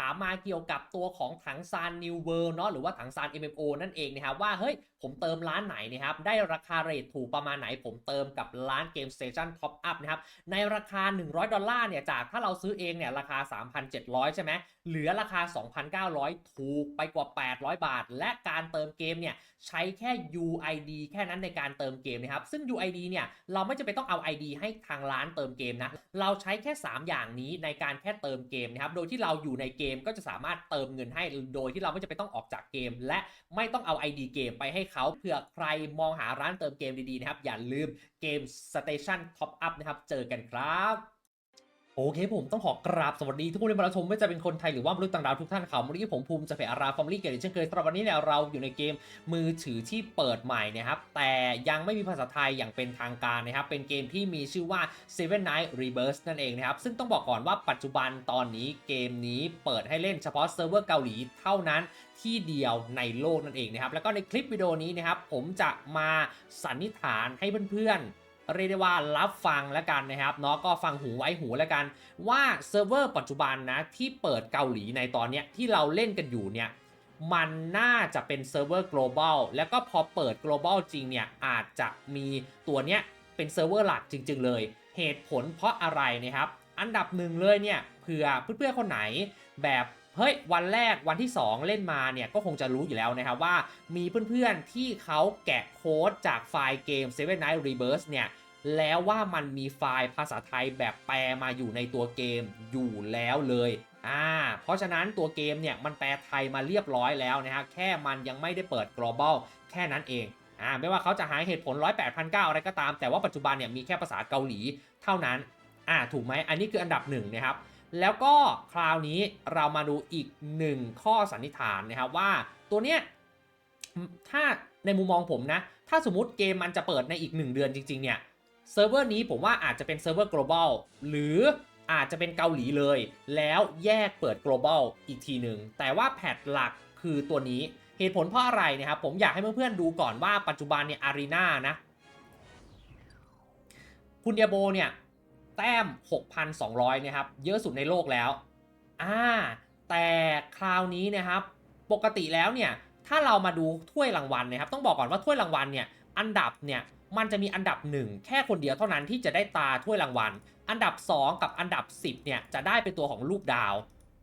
ถามมาเกี่ยวกับตัวของถังซานนิวเวิร์เนาะหรือว่าถังซาน MMO นั่นเองนะครับว่าเฮ้ยผมเติมร้านไหนนะครับได้ราคาเรทถูกประมาณไหน ผมเติมกับร้านเกมสเตชันท็อปอัพนะครับในราคา 100 ดอลลาร์เนี่ยจากถ้าเราซื้อเองเนี่ยราคา 3,700 ใช่ไหมเหลือราคา 2,900 ถูกไปกว่า 800 บาท และการเติมเกมเนี่ยใช้แค่ UID แค่นั้นในการเติมเกมนะครับ ซึ่ง UID เนี่ยเราไม่จำเป็นต้องเอา ID ให้ทางร้านเติมเกมนะ เราใช้แค่ 3 อย่างนี้ในการแค่เติมเกมนะครับ โดยที่เราอยู่ในเกมก็จะสามารถเติมเงินให้โดยที่เราไม่จำเป็นต้องออกจากเกม และไม่ต้องเอา ID เกมไปให้เขาเผื่อใครมองหาร้านเติมเกมดีๆนะครับ อย่าลืมเกม Station Top Up นะครับ เจอกันครับ โอเคผมต้องขอกราบสวัสดีทุกคนที่มารับชมไม่ว่าจะเป็นคนไทยหรือว่ามนุษย์ต่างดาวทุกท่านครับวันนี้ผมภูมิจะเผยอาราฟอร์มลี่เกตเช่นเคยสำหรับวันนี้เนี่ยเราอยู่ในเกมมือถือที่เปิดใหม่นะครับ แต่ยังไม่มีภาษาไทยอย่างเป็นทางการนะครับ เป็นเกมที่มีชื่อว่า Seven Night Rebirth นั่นเองนะครับ ซึ่งต้องบอกก่อนว่าปัจจุบันตอนนี้เกมนี้เปิดให้เล่นเฉพาะเซิร์ฟเวอร์เกาหลีเท่านั้นที่เดียวในโลกนั่นเองนะครับ แล้วก็ในคลิปวิดีโอนี้นะครับผมจะมาสันนิษฐานให้เพื่อนๆ เรียกได้ว่ารับฟังแล้วกันนะครับเนาะก็ฟังหูไว้หูแล้วกัน ว่าเซิร์ฟเวอร์ปัจจุบันนะที่เปิดเกาหลีในตอนเนี้ยที่เราเล่นกันอยู่เนี่ยมันน่าจะเป็นเซิร์ฟเวอร์ global แล้วก็พอเปิด global จริงเนี่ยอาจจะมีตัวเนี้ยเป็นเซิร์ฟเวอร์หลักจริง ๆ เลย เหตุผลเพราะอะไรนะครับ อันดับหนึ่งเลยเนี่ยเผื่อเพื่อนๆคนไหนแบบ เฮ้ยวันแรกวันที่ 2 เล่นมาเนี่ยก็คงจะรู้อยู่แล้วนะครับว่ามีเพื่อนๆที่เขาแกะโค้ดจากไฟล์เกม Seven Night Rebirth เนี่ยแล้วว่ามันมีไฟล์ภาษาไทยแบบแปลมาอยู่ในตัวเกมอยู่แล้วเลยอ่าเพราะฉะนั้นตัวเกมเนี่ยมันแปลไทยมาเรียบร้อยแล้วนะฮะแค่มันยังไม่ได้เปิด global แค่นั้นเองอ่าไม่ว่าเขาจะหาเหตุผล 108 0 0 อะไรก็ตาม แต่ว่าปัจจุบันเนี่ยมีแค่ภาษาเกาหลีเท่านั้นอ่าถูกไหมอันนี้คืออันดับหนึ่งนะครับ แล้วก็คราวนี้เรามาดูอีกหนึ่งข้อสันนิษฐานนะครับว่าตัวเนี้ยถ้าในมุมมองผมนะ ถ้าสมมติเกมมันจะเปิดในอีก 1 เดือนจริง ๆ เนี่ยเซิร์ฟเวอร์นี้ผมว่าอาจจะเป็นเซิร์ฟเวอร์ global หรืออาจจะเป็นเกาหลีเลย แล้วแยกเปิด global อีกทีหนึ่งแต่ว่าแพทหลักคือตัวนี้เหตุผลเพราะอะไรนะครับ ผมอยากให้เพื่อนๆดูก่อนว่าปัจจุบันเนี่ยอารีนานะ คุณเดียโบเนี่ย แต้ม 6,200 นะครับ เยอะสุดในโลกแล้ว อ่า แต่คราวนี้นะครับ ปกติแล้วเนี่ย ถ้าเรามาดูถ้วยรางวัลนะครับ ต้องบอกก่อนว่าถ้วยรางวัลเนี่ย อันดับเนี่ย มันจะมีอันดับ 1 แค่คนเดียวเท่านั้นที่จะได้ตาถ้วยรางวัล อันดับ 2 กับอันดับ 10 เนี่ย จะได้เป็นตัวของลูกดาว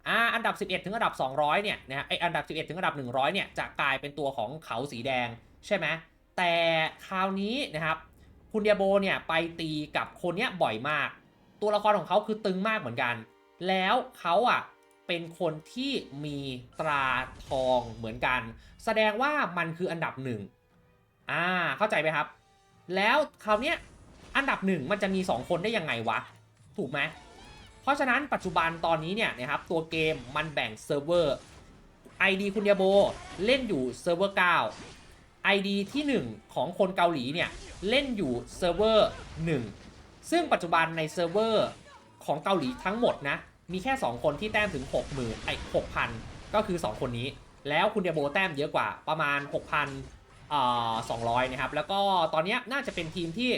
อ่า อันดับ 11 ถึงอันดับ 200 เนี่ยนะฮะไออันดับ 11 ถึงอันดับ 100 เนี่ย จะกลายเป็นตัวของเขาสีแดง ใช่ไหม แต่คราวนี้นะครับคุณเดียโบเนี่ยไปตีกับคนเนี้ยบ่อยมาก ตัวละครของเขาคือตึงมากเหมือนกัน แล้วเขาอะเป็นคนที่มีตราทองเหมือนกัน แสดงว่ามันคืออันดับหนึ่งอ่าเข้าใจไหมครับ แล้วคราวเนี้ยอันดับหนึ่งมันจะมี 2 คนได้ยังไงวะ ถูกไหมเพราะฉะนั้นปัจจุบันตอนนี้เนี่ยนะครับตัวเกมมันแบ่งเซิร์ฟเวอร์ ID คุณยาโบเล่นอยู่เซิร์ฟเวอร์9 ID ที่ 1 ของคนเกาหลีเนี่ยเล่นอยู่เซิร์ฟเวอร์1 ซึ่งปัจจุบันในเซิร์ฟเวอร์ของเกาหลีทั้งหมดนะ มีแค่ 2 คนที่แต้มถึง 60,000ไอ้6,000ก็คือ 2 คนนี้ แล้วคุณยโบแต้มเยอะกว่าประมาณ 6,000อ่า200 นะครับ แล้วก็ตอนนี้น่าจะเป็นทีมที่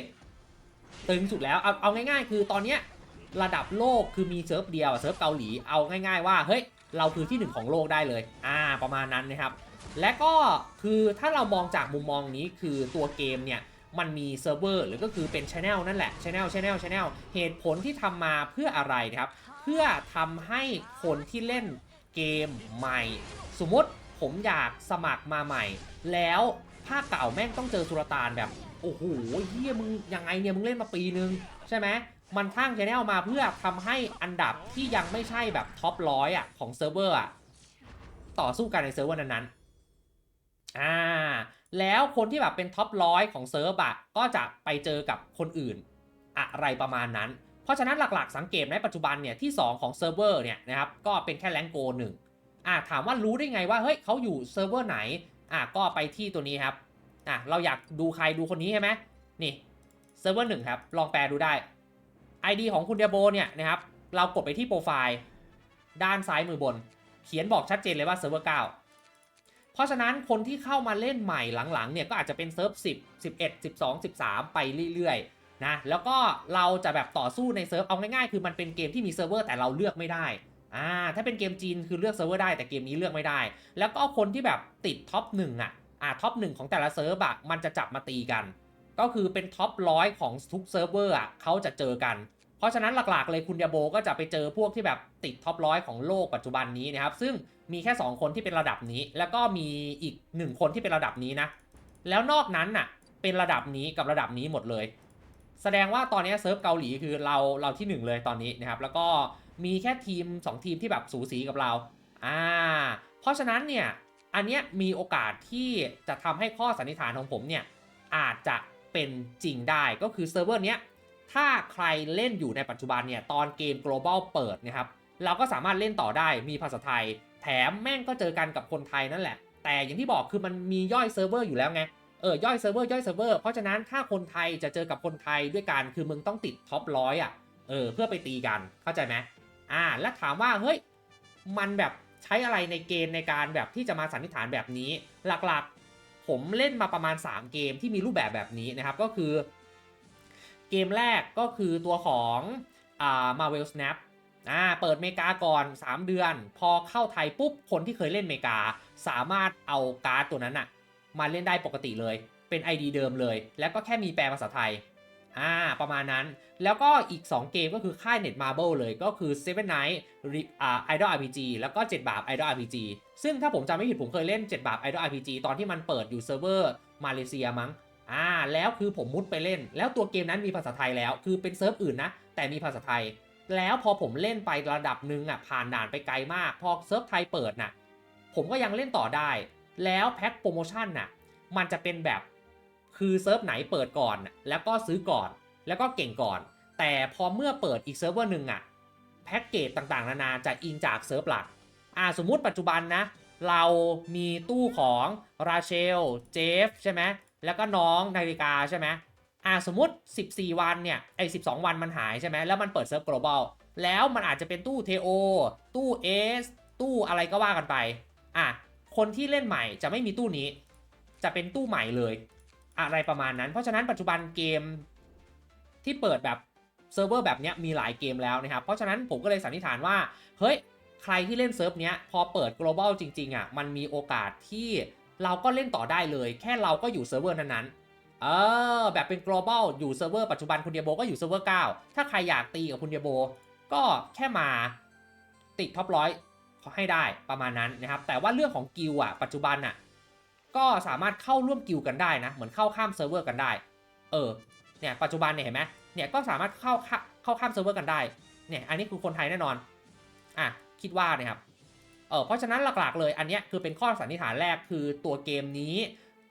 ตึงสุดแล้วเอาเอาง่ายๆ คือตอนนี้ระดับโลกคือมีเซิร์ฟเดียวเซิร์ฟเกาหลีเอาง่ายๆว่าเฮ้ยเราคือที่หนึ่งของโลกได้เลย อ่า ประมาณนั้นนะครับ และก็คือถ้าเรามองจากมุมมองนี้คือตัวเกมเนี่ย มันมีเซิร์ฟเวอร์หรือก็คือเป็นช anel นั่นแหละช anel channel channel เหตุผลที่ทำมาเพื่ออะไรนะครับ เพื่อทำให้คนที่เล่นเกมใหม่ สมมติผมอยากสมัครมาใหม่ แล้วภาคเก่าแม่งต้องเจอสุลต่านแบบ โอ้โหเฮียมึงยังไงเนี่ยมึงเล่นมาปีนึง ใช่ไหมมันทั้างชแนลมาเพื่อทำให้อันดับที่ยังไม่ใช่แบบท็อปร้อยอะของเซิร์ฟเวอร์อะต่อสู้กันในเซิร์ฟเวอร์นั้นๆอ่า แล้วคนที่แบบเป็นท็อปร้อยของเซิร์ฟอะก็จะไปเจอกับคนอื่น อะไรประมาณนั้น เพราะฉะนั้นหลักๆ สังเกตในปัจจุบันเนี่ยที่ 2 ของเซิร์ฟเวอร์เนี่ยนะครับก็เป็นแค่แรงโกหนึ่งอ่าถามว่ารู้ได้ไงว่าเฮ้ยเขาอยู่เซิร์ฟเวอร์ไหนอ่าก็ไปที่ตัวนี้ครับอะเราอยากดูใครดูคนนี้ใช่ไหมนี่เซิร์ฟเวอร์หนึ่งครับลองแปลดูได้ ID ของคุณเดียโบเนี่ยนะครับเรากดไปที่โปรไฟล์ด้านซ้ายมือบน เขียนบอกชัดเจนเลยว่าเซิร์ฟเวอร์9 เพราะฉะนั้นคนที่เข้ามาเล่นใหม่หลังๆเนี่ยก็อาจจะเป็นเซิร์ฟ10 11 12 13 ไปเรื่อยๆนะแล้วก็เราจะแบบต่อสู้ในเซิร์ฟเอาง่ายๆ คือมันเป็นเกมที่มีเซิร์ฟเวอร์แต่เราเลือกไม่ได้อ่าถ้าเป็นเกมจีนคือเลือกเซิร์ฟเวอร์ได้แต่เกมนี้เลือกไม่ได้ แล้วก็คนที่แบบติดท็อปหนึ่งอะอ่าท็อปหนึ่งของแต่ละเซิร์ฟอะมันจะจับมาตีกัน ก็คือเป็นท็อปร้อยของทุกเซิร์ฟเวอร์อะเขาจะเจอกัน เพราะฉะนั้นหลักๆเลยคุณยาโบก็จะไปเจอพวกที่แบบติดท็อปร้อยของโลกปัจจุบันนี้นะครับ ซึ่งมีแค่ 2 คนที่เป็นระดับนี้ แล้วก็มีอีก 1 คนที่เป็นระดับนี้นะ แล้วนอกนั้นน่ะเป็นระดับนี้กับระดับนี้หมดเลย แสดงว่าตอนนี้เซิร์ฟเกาหลีคือเราเราที่ 1 เลยตอนนี้นะครับ แล้วก็มีแค่ทีม 2 ทีมที่แบบสูสีกับเราอ่าเพราะฉะนั้นเนี่ยอันเนี้ยมีโอกาสที่จะทำให้ข้อสันนิษฐานของผมเนี่ยอาจจะเป็นจริงได้ก็คือเซิร์ฟเวอร์เนี้ย ถ้าใครเล่นอยู่ในปัจจุบันเนี่ยตอนเกม global เปิดนะครับเราก็สามารถเล่นต่อได้มีภาษาไทย แถมแม่งก็เจอกันกับคนไทยนั่นแหละ แต่อย่างที่บอกคือมันมีย่อยเซิร์ฟเวอร์อยู่แล้วไงเออย่อยเซิร์ฟเวอร์ย่อยเซิร์ฟเวอร์เพราะฉะนั้นถ้าคนไทยจะเจอกับคนไทยด้วยกันคือมึงต้องติดท็อปร้อยอะเออเพื่อไปตีกันเข้าใจไหมอ่าแล้วถามว่าเฮ้ยมันแบบใช้อะไรในเกณฑ์ในการแบบที่จะมาสันนิษฐานแบบนี้หลักๆ ผมเล่นมาประมาณ 3 เกมที่มีรูปแบบแบบนี้นะครับก็คือ เกมแรกก็คือตัวของอ่า Marvel Snap อ่าเปิดเมกาก่อน 3 เดือน พอเข้าไทยปุ๊บ คนที่เคยเล่นเมกา สามารถเอาการ์ดตัวนั้นอะมาเล่นได้ปกติเลย เป็น ID เดิมเลย แล้วก็แค่มีแปลภาษาไทยอ่าประมาณนั้นแล้วก็อีก 2 เกมก็คือค่าย Net Marble เลยก็คือ Seven Night อ่า Idol RPG แล้วก็ 7 บาท Idol RPG ซึ่งถ้าผมจำไม่ผิดผมเคยเล่น 7 บาท Idol RPG ตอนที่มันเปิดอยู่เซิร์ฟเวอร์มาเลเซียมั้ง อ่าแล้วคือผมมุดไปเล่น แล้วตัวเกมนั้นมีภาษาไทยแล้ว คือเป็นเซิร์ฟอื่นนะ แต่มีภาษาไทย แล้วพอผมเล่นไประดับหนึ่งอะผ่านด่านไปไกลมาก พอเซิร์ฟไทยเปิดน่ะ ผมก็ยังเล่นต่อได้ แล้วแพ็คโปรโมชั่นน่ะ มันจะเป็นแบบ คือเซิร์ฟไหนเปิดก่อน แล้วก็ซื้อก่อน แล้วก็เก่งก่อน แต่พอเมื่อเปิดอีกเซิร์ฟเวอร์หนึ่งอะ แพ็กเกจต่างๆ นานาจะอิงจากเซิร์ฟหลัก อ่าสมมุติปัจจุบันนะ เรามีตู้ของราเชล เจฟ ใช่ไหม แล้วก็น้องนาฬิกาใช่ไหมอ่าสมมติ 14 วันเนี่ยไอ้12 วันมันหายใช่ไหมแล้วมันเปิดเซิร์ฟ global แล้วมันอาจจะเป็นตู้เทโอตู้เอสตู้อะไรก็ว่ากันไปอะคนที่เล่นใหม่จะไม่มีตู้นี้ จะเป็นตู้ใหม่เลย อะไรประมาณนั้น เพราะฉะนั้นปัจจุบันเกมที่เปิดแบบเซิร์ฟเวอร์แบบเนี้ยมีหลายเกมแล้วนะครับ เพราะฉะนั้นผมก็เลยสันนิษฐานว่า เฮ้ย ใครที่เล่นเซิร์ฟเนี้ยพอเปิด global จริงๆอะมันมีโอกาสที่ เราก็เล่นต่อได้เลย แค่เราก็อยู่เซิร์ฟเวอร์นั้นๆ เออ แบบเป็น global อยู่เซิร์ฟเวอร์ปัจจุบันคุณเดียโบก็อยู่เซิร์ฟเวอร์ 9 ถ้าใครอยากตีกับคุณเดียโบ ก็แค่มาติดท็อปร้อยให้ได้ประมาณนั้นนะครับ แต่ว่าเรื่องของกิลอะ ปัจจุบันอะ ก็สามารถเข้าร่วมกิลกันได้นะ เหมือนเข้าข้ามเซิร์ฟเวอร์กันได้ เออ เนี่ยปัจจุบันเนี่ยเห็นไหมเนี่ยก็สามารถเข้าเข้าเข้าข้ามเซิร์ฟเวอร์กันได้ เนี่ยอันนี้คือคนไทยแน่นอน อะคิดว่านะครับ เออเพราะฉะนั้นหลักๆเลยอันนี้คือเป็นข้อสันนิษฐานแรกคือตัวเกมนี้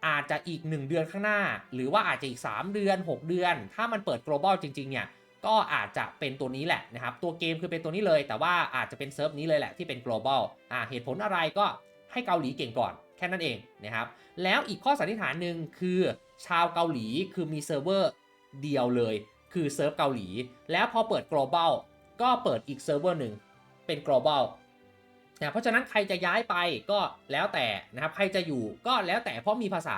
อาจจะอีก 1 เดือนข้างหน้า หรือว่าอาจจะอีก 3 เดือน 6 เดือน ถ้ามันเปิด global จริง ๆ เนี่ย ก็อาจจะเป็นตัวนี้แหละนะครับ ตัวเกมคือเป็นตัวนี้เลย แต่ว่าอาจจะเป็นเซิร์ฟนี้เลยแหละที่เป็น global อ่าเหตุผลอะไรก็ให้เกาหลีเก่งก่อนแค่นั้นเองนะครับ แล้วอีกข้อสันนิษฐานหนึ่งคือชาวเกาหลีคือมีเซิร์ฟเวอร์เดียวเลย คือเซิร์ฟเกาหลี แล้วพอเปิด global ก็เปิดอีกเซิร์ฟเวอร์หนึ่งเป็น global นะเพราะฉะนั้นใครจะย้ายไปก็แล้วแต่นะครับใครจะอยู่ก็แล้วแต่เพราะมีภาษา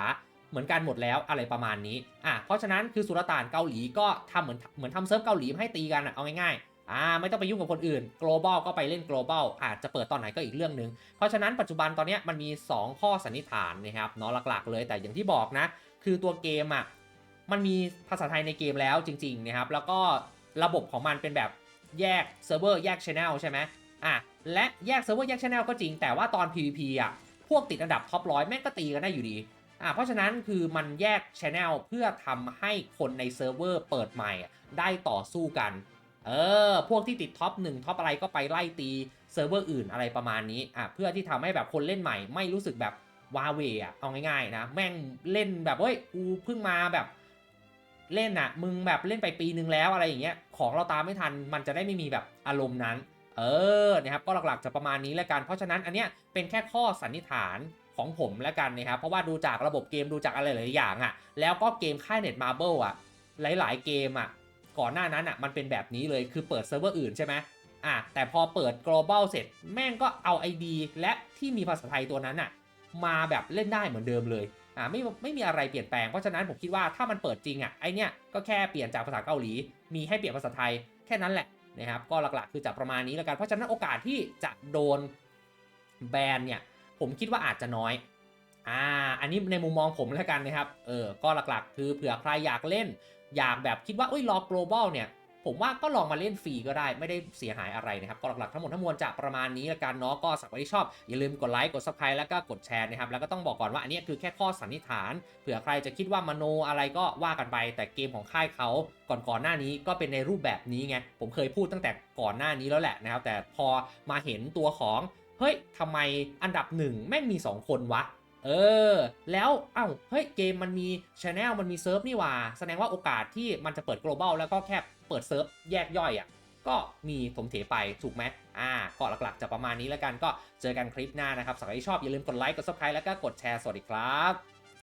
เหมือนกันหมดแล้วอะไรประมาณนี้อะเพราะฉะนั้นคือสุลต่านเกาหลีก็ทำเหมือนเหมือนทำเซิร์ฟเกาหลีให้ตีกันอะเอาง่ายๆอ่าไม่ต้องไปยุ่งกับคนอื่น global ก็ไปเล่น global อาจจะเปิดตอนไหนก็อีกเรื่องหนึ่งเพราะฉะนั้นปัจจุบันตอนเนี้ยมันมี 2 ข้อสันนิษฐานนะครับเนาะหลักๆเลยแต่อย่างที่บอกนะ คือตัวเกมอะมันมีภาษาไทยในเกมแล้วจริงๆนะครับแล้วก็ระบบของมันเป็นแบบแยกเซิร์ฟเวอร์แยกช anel ใช่ไหมอะ และแยกเซิร์ฟเวอร์แยกช anel ก็จริงแต่ว่าตอน PVP อะพวกติดอันดับท็อปร้อยแม่งก็ตีกันได้อยู่ดีอะเพราะฉะนั้นคือมันแยกช anel เพื่อทำให้คนในเซิร์ฟเวอร์เปิดใหม่ได้ต่อสู้กันเออพวกที่ติดท็อปหนึ่งท็อปอะไรก็ไปไล่ตีเซิร์ฟเวอร์อื่นอะไรประมาณนี้อะเพื่อที่ทำให้แบบคนเล่นใหม่ไม่รู้สึกแบบวาเวอะเอาง่ายๆนะแม่งเล่นแบบเฮ้ยกูเพิ่งมาแบบเล่นอะมึงแบบเล่นไปปีนึงแล้วอะไรอย่างเงี้ยของเราตามไม่ทันมันจะได้ไม่มีแบบอารมณ์นั้น เออนะครับก็หลักๆจะประมาณนี้แล้วกัน เพราะฉะนั้นอันเนี้ยเป็นแค่ข้อสันนิษฐานของผมแล้วกันนะครับเพราะว่าดูจากระบบเกมดูจากอะไรหลายอย่างอะแล้วก็เกมค่ายเน็ตมาร์เบิลอะหลายๆเกมอะก่อนหน้านั้นอะมันเป็นแบบนี้เลยคือเปิดเซิร์ฟเวอร์อื่นใช่ไหมอะแต่พอเปิด global เสร็จแม่งก็เอา ID และที่มีภาษาไทยตัวนั้นอะมาแบบเล่นได้เหมือนเดิมเลยอ่าไม่ไม่มีอะไรเปลี่ยนแปลงเพราะฉะนั้นผมคิดว่าถ้ามันเปิดจริงอะไอเนี้ยก็แค่เปลี่ยนจากภาษาเกาหลี มีให้เปลี่ยนภาษาไทยแค่นั้นแหละ นะครับก็หลักๆคือจะประมาณนี้แล้วกัน เพราะฉะนั้นโอกาสที่จะโดนแบนเนี่ยผมคิดว่าอาจจะน้อยอ่าอันนี้ในมุมมองผมแล้วกันนะครับเออก็หลักๆ คือเผื่อใครอยากเล่น อยากแบบคิดว่าเอ้ยรอ global เนี่ย ผมว่าก็ลองมาเล่นฟรีก็ได้ไม่ได้เสียหายอะไรนะครับ ก็หลักๆทั้งหมดทั้งมวลจะประมาณนี้ละกันเนาะก็สักวันที่ชอบ อย่าลืมกดไลค์กด subscribe แล้วก็กดแชร์นะครับ แล้วก็ต้องบอกก่อนว่าอันนี้คือแค่ข้อสันนิษฐานเผื่อใครจะคิดว่ามโนอะไรก็ว่ากันไป แต่เกมของค่ายเขาก่อนๆหน้านี้ก็เป็นในรูปแบบนี้ไงผมเคยพูดตั้งแต่ก่อนหน้านี้แล้วแหละนะครับ แต่พอมาเห็นตัวของเฮ้ยทำไมอันดับหนึ่งแม่งมี 2 คนวะเออ แล้วเอ้าเฮ้ยเกมมันมีช anel มันมีเซิร์ฟนี่ว่า แสดงว่าโอกาสที่มันจะเปิด global แล้วก็แค่ เปิดเซิร์ฟแยกย่อยอะก็มีถมเถไปถูกไหมอ่าก็หลักๆจะประมาณนี้แล้วกันก็เจอกันคลิปหน้านะครับสำหรับที่ชอบอย่าลืมกดไลค์กด subscribe แล้วก็กดแชร์สวัสดีครับ